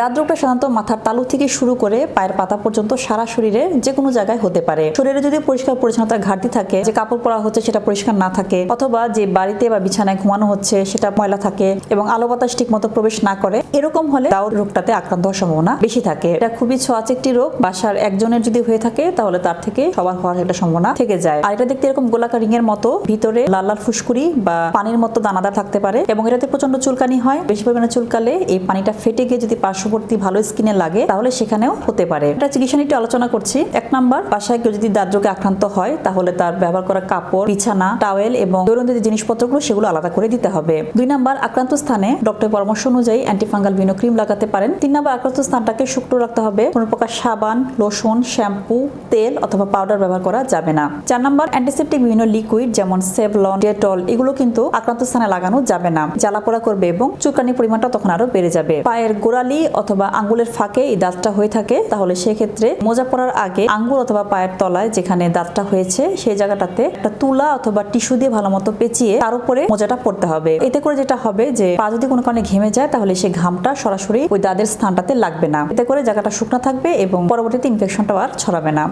দাঁতরোগটা সাধারণত মাথার তালু থেকে শুরু করে পায়ের পাতা পর্যন্ত সারা শরীরে যে কোনো জায়গায় হতে পারে। শরীরে যদি পরিষ্কার পরিচ্ছন্নতার ঘাটতি থাকে, যে কাপড় পরা হচ্ছে সেটা পরিষ্কার না থাকে, অথবা যে বাড়িতে বা বিছানায় ঘুমানো হচ্ছে সেটা ময়লা থাকে এবং আলো বাতাস ঠিক মতো প্রবেশ না করে, এরকম হলে দাউদ রোগটাতে আক্রান্ত হওয়ার সম্ভাবনা বেশি থাকে। এটা খুবই ছোঁয়াচে একটি রোগ। বাসার একজনের যদি হয়ে থাকে, তাহলে তার থেকে সবার হওয়ার একটা সম্ভাবনা থেকে যায়। আর এটা দেখতে এরকম গোলাকার রিং এর মতো, ভিতরে লাল লাল ফুসকুড়ি বা পানির মতো দানাদার থাকতে পারে এবং এটাতে প্রচণ্ড চুলকানি হয়। বেশি পরিমাণে চুলকালে এই পানিটা ফেটে গিয়ে যদি পার্শ্ববর্তী ভালো স্কিনে লাগে, তাহলে সেখানেও হতে পারে। এটা চিকিৎসা নিয়ে আলোচনা করছি। এক নাম্বার, বাসায় কেউ যদি দাঁত রোগে আক্রান্ত হয়, তাহলে তার ব্যবহার করা কাপড়, বিছানা টাওয়েল এবং দৈনন্দিন জিনিসপত্রগুলো, সেগুলো আলাদা করে দিতে হবে। দুই নাম্বার, আক্রান্ত স্থানে ডক্টরের পরামর্শ অনুযায়ী অ্যান্টিফাঙ্গাল ভিনো ক্রিম লাগাতে পারেন। তিন নাম্বার, আক্রান্ত স্থানটাকে শুকনো রাখতে হবে। কোনো প্রকার সাবান লোশন শ্যাম্পু তেল অথবা পাউডার ব্যবহার করা যাবে না। চার নাম্বার অ্যান্টিসেপ্টিক বিভিন্ন লিকুইড যেমন সেভলন ডেটল এগুলো কিন্তু আক্রান্ত স্থানে লাগানো যাবে না। জ্বালাপোড়া করবে এবং চুলকানির পরিমাণটা তখন আরও বেড়ে যাবে। পায়ের গোড়ালি অথবা আঙ্গুলের ফাঁকে এই দাঁতটা হয়ে থাকে, তাহলে সেক্ষেত্রে মোজা পরার আগে আঙ্গুল অথবা পায়ের তলায় যেখানে দাঁতটা হয়েছে, সেই জায়গাটাতে একটা তুলা অথবা টিস্যু দিয়ে ভালো মতো পেঁচিয়ে তার উপরে মোজাটা পড়তে হবে। এতে করে যেটা হবে যে পা যদি কোনো কারণে ঘেমে যায়, তাহলে সেই ঘামটা সরাসরি ওই দাঁতের স্থানটাতে লাগবে না। এতে করে জায়গাটা শুকনো থাকবে এবং পরবর্তীতে ইনফেকশনটা আর ছড়াবে না।